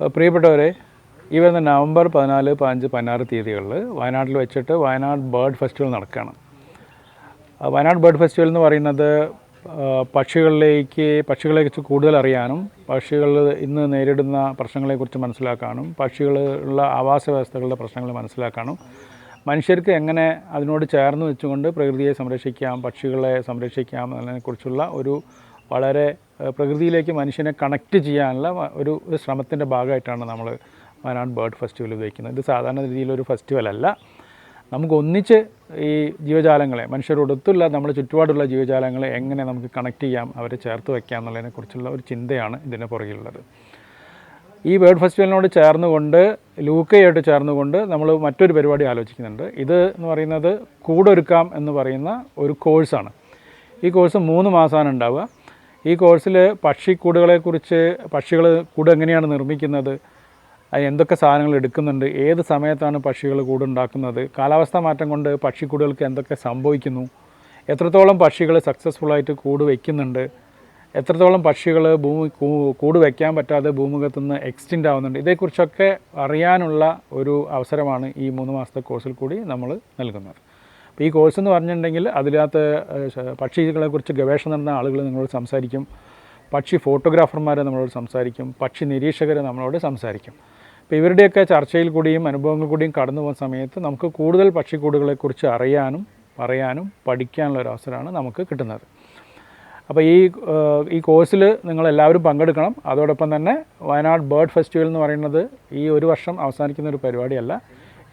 പ്രിയപ്പെട്ടവരെ ഈ വരുന്ന നവംബർ പതിനാല് പതിനഞ്ച് പതിനാറ് തീയതികളിൽ വയനാട്ടിൽ വെച്ചിട്ട് വയനാട് ബേർഡ് ഫെസ്റ്റിവൽ നടക്കുകയാണ്. വയനാട് ബേർഡ് ഫെസ്റ്റിവൽ എന്ന് പറയുന്നത് പക്ഷികളിലേക്ക് പക്ഷികളെക്കുറിച്ച് കൂടുതൽ അറിയാനും പക്ഷികൾ ഇന്ന് നേരിടുന്ന പ്രശ്നങ്ങളെക്കുറിച്ച് മനസ്സിലാക്കാനും പക്ഷികളുള്ള ആവാസ വ്യവസ്ഥകളുടെ പ്രശ്നങ്ങൾ മനസ്സിലാക്കാനും മനുഷ്യർക്ക് എങ്ങനെ അതിനോട് ചേർന്ന് വെച്ചുകൊണ്ട് പ്രകൃതിയെ സംരക്ഷിക്കാം പക്ഷികളെ സംരക്ഷിക്കാം എന്നതിനെക്കുറിച്ചുള്ള ഒരു വളരെ പ്രകൃതിയിലേക്ക് മനുഷ്യനെ കണക്റ്റ് ചെയ്യാനുള്ള ഒരു ശ്രമത്തിന്റെ ഭാഗമായിട്ടാണ് നമ്മൾ വയനാട് ബേർഡ് ഫെസ്റ്റിവൽ ഉപയോഗിക്കുന്നത് ഇത് സാധാരണ രീതിയിലൊരു ഫെസ്റ്റിവൽ അല്ല. നമുക്ക് ഒന്നിച്ച് ഈ ജീവജാലങ്ങളെ മനുഷ്യരോടൊത്തുള്ള നമ്മുടെ ചുറ്റുപാടുള്ള ജീവജാലങ്ങളെ എങ്ങനെ നമുക്ക് കണക്ട് ചെയ്യാം അവരെ ചേർത്ത് വയ്ക്കാം എന്നുള്ളതിനെക്കുറിച്ചുള്ള ഒരു ചിന്തയാണ് ഇതിന് പുറകിലുള്ളത്. ഈ ബേർഡ് ഫെസ്റ്റിവലിനോട് ചേർന്നുകൊണ്ട് ലൂക്കയായിട്ട് ചേർന്നുകൊണ്ട് നമ്മൾ മറ്റൊരു പരിപാടി ആലോചിക്കുന്നുണ്ട്. ഇത് എന്ന് പറയുന്നത് കൂടൊരുക്കാം എന്ന് പറയുന്ന ഒരു കോഴ്സാണ്. ഈ കോഴ്സ് മൂന്ന് മാസമാണ് ഉണ്ടാവുക. ഈ കോഴ്സിൽ പക്ഷിക്കൂടുകളെക്കുറിച്ച് പക്ഷികൾ കൂട് എങ്ങനെയാണ് നിർമ്മിക്കുന്നത് എന്തൊക്കെ സാധനങ്ങൾ എടുക്കുന്നുണ്ട് ഏത് സമയത്താണ് പക്ഷികൾ കൂടുണ്ടാക്കുന്നത് കാലാവസ്ഥാ മാറ്റം കൊണ്ട് പക്ഷിക്കൂടുകൾക്ക് എന്തൊക്കെ സംഭവിക്കുന്നു എത്രത്തോളം പക്ഷികൾ സക്സസ്ഫുള്ളായിട്ട് കൂട് വയ്ക്കുന്നുണ്ട് എത്രത്തോളം പക്ഷികൾ ഭൂമി കൂട് വയ്ക്കാൻ പറ്റാതെ ഭൂമുഖത്ത് നിന്ന് ആവുന്നുണ്ട് ഇതേക്കുറിച്ചൊക്കെ അറിയാനുള്ള ഒരു അവസരമാണ് ഈ മൂന്ന് മാസത്തെ കോഴ്സിൽ കൂടി നമ്മൾ നൽകുന്നത്. അപ്പോൾ ഈ കോഴ്സ് എന്ന് പറഞ്ഞിട്ടുണ്ടെങ്കിൽ അതിനകത്ത് പക്ഷികളെക്കുറിച്ച് ഗവേഷണം നടന്ന ആളുകൾ നിങ്ങളോട് സംസാരിക്കും. പക്ഷി ഫോട്ടോഗ്രാഫർമാരെ നമ്മളോട് സംസാരിക്കും. പക്ഷി നിരീക്ഷകർ നമ്മളോട് സംസാരിക്കും. അപ്പോൾ ഇവരുടെയൊക്കെ ചർച്ചയിൽ കൂടിയും അനുഭവങ്ങൾ കൂടിയും കടന്നു പോകുന്ന സമയത്ത് നമുക്ക് കൂടുതൽ പക്ഷിക്കൂടുകളെക്കുറിച്ച് അറിയാനും പറയാനും പഠിക്കാനുള്ള ഒരു അവസരമാണ് നമുക്ക് കിട്ടുന്നത്. അപ്പോൾ ഈ ഈ കോഴ്സിൽ നിങ്ങളെല്ലാവരും പങ്കെടുക്കണം. അതോടൊപ്പം തന്നെ വയനാട് ബേർഡ് ഫെസ്റ്റിവൽ എന്ന് പറയുന്നത് ഈ ഒരു വർഷം അവസാനിക്കുന്ന ഒരു പരിപാടിയല്ല.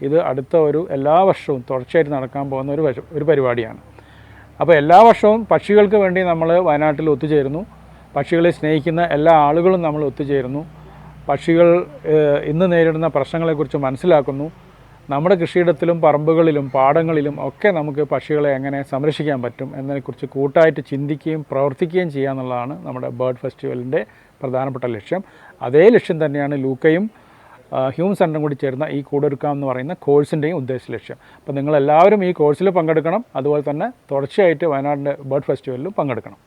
ഇത് അടുത്ത ഒരു എല്ലാ വർഷവും തുടർച്ചയായിട്ട് നടക്കാൻ പോകുന്ന ഒരു ഒരു പരിപാടിയാണ്. അപ്പോൾ എല്ലാ വർഷവും പക്ഷികൾക്ക് വേണ്ടി നമ്മൾ വയനാട്ടിൽ ഒത്തുചേരുന്നു. പക്ഷികളെ സ്നേഹിക്കുന്ന എല്ലാ ആളുകളും നമ്മൾ ഒത്തുചേരുന്നു. പക്ഷികൾ ഇന്ന് നേരിടുന്ന പ്രശ്നങ്ങളെക്കുറിച്ച് മനസ്സിലാക്കുന്നു. നമ്മുടെ കൃഷിയിടത്തിലും പറമ്പുകളിലും പാടങ്ങളിലും ഒക്കെ നമുക്ക് പക്ഷികളെ എങ്ങനെ സംരക്ഷിക്കാൻ പറ്റും എന്നതിനെക്കുറിച്ച് കൂട്ടായിട്ട് ചിന്തിക്കുകയും പ്രവർത്തിക്കുകയും ചെയ്യുക എന്നുള്ളതാണ് നമ്മുടെ ബേർഡ് ഫെസ്റ്റിവലിന്റെ പ്രധാനപ്പെട്ട ലക്ഷ്യം. അതേ ലക്ഷ്യം തന്നെയാണ് ലൂക്കയും ഹ്യൂമൻ സെന്ററും കൂടി ചേർന്ന ഈ കൂടൊരുക്കാം എന്ന് പറയുന്ന കോഴ്സിന്റെയും ഉദ്ദേശ ലക്ഷ്യം അപ്പോൾ നിങ്ങളെല്ലാവരും ഈ കോഴ്സിൽ പങ്കെടുക്കണം. അതുപോലെ തന്നെ തുടർച്ചയായിട്ട് വയനാടിന്റെ ബേർഡ് ഫെസ്റ്റിവലിലും പങ്കെടുക്കണം.